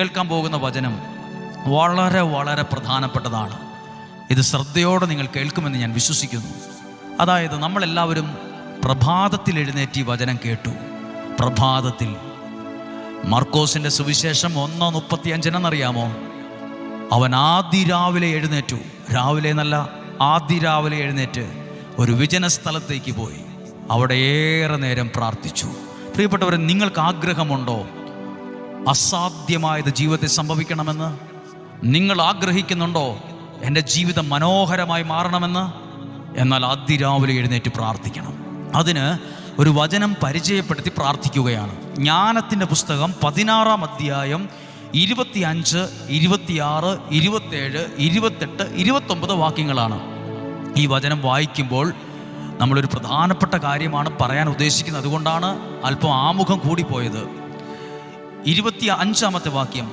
കേൾക്കാൻ പോകുന്ന വചനം വളരെ വളരെ പ്രധാനപ്പെട്ടതാണ്. ഇത് ശ്രദ്ധയോടെ നിങ്ങൾ കേൾക്കുമെന്ന് ഞാൻ വിശ്വസിക്കുന്നു. അതായത് നമ്മളെല്ലാവരും പ്രഭാതത്തിൽ എഴുന്നേറ്റ് ഈ വചനം കേട്ടു. പ്രഭാതത്തിൽ. മർക്കോസിന്റെ സുവിശേഷം ഒന്ന് മുപ്പത്തി അഞ്ചിനെന്നറിയാമോ അവൻ ആദ്യ രാവിലെ എഴുന്നേറ്റു. രാവിലെ എന്നല്ല ആദ്യ രാവിലെ എഴുന്നേറ്റ് ഒരു വിജന സ്ഥലത്തേക്ക് പോയി. അവിടെ ഏറെ നേരം പ്രാർത്ഥിച്ചു. പ്രിയപ്പെട്ടവരെ നിങ്ങൾക്ക് ആഗ്രഹമുണ്ടോ? അസാധ്യമായത് ജീവിതത്തിൽ സംഭവിക്കണമെന്ന് നിങ്ങൾ ആഗ്രഹിക്കുന്നുണ്ടോ? എന്റെ ജീവിതം മനോഹരമായി മാറണമെന്ന്? എന്നാൽ അതിരാവിലെ എഴുന്നേറ്റ് പ്രാർത്ഥിക്കണം. അതിന് ഒരു വചനം പരിചയപ്പെടുത്തി പ്രാർത്ഥിക്കുകയാണ്. ജ്ഞാനത്തിന്റെ പുസ്തകം പതിനാറാം അധ്യായം ഇരുപത്തി അഞ്ച് ഇരുപത്തിയാറ് ഇരുപത്തേഴ് ഇരുപത്തെട്ട് ഇരുപത്തൊമ്പത് വാക്യങ്ങളാണ്. ഈ വചനം വായിക്കുമ്പോൾ നമ്മളൊരു പ്രധാനപ്പെട്ട കാര്യമാണ് പറയാൻ ഉദ്ദേശിക്കുന്നത്. അതുകൊണ്ടാണ് അല്പം ആമുഖം കൂടിപ്പോയത്. ഇരുപത്തി അഞ്ചാമത്തെ വാക്യം.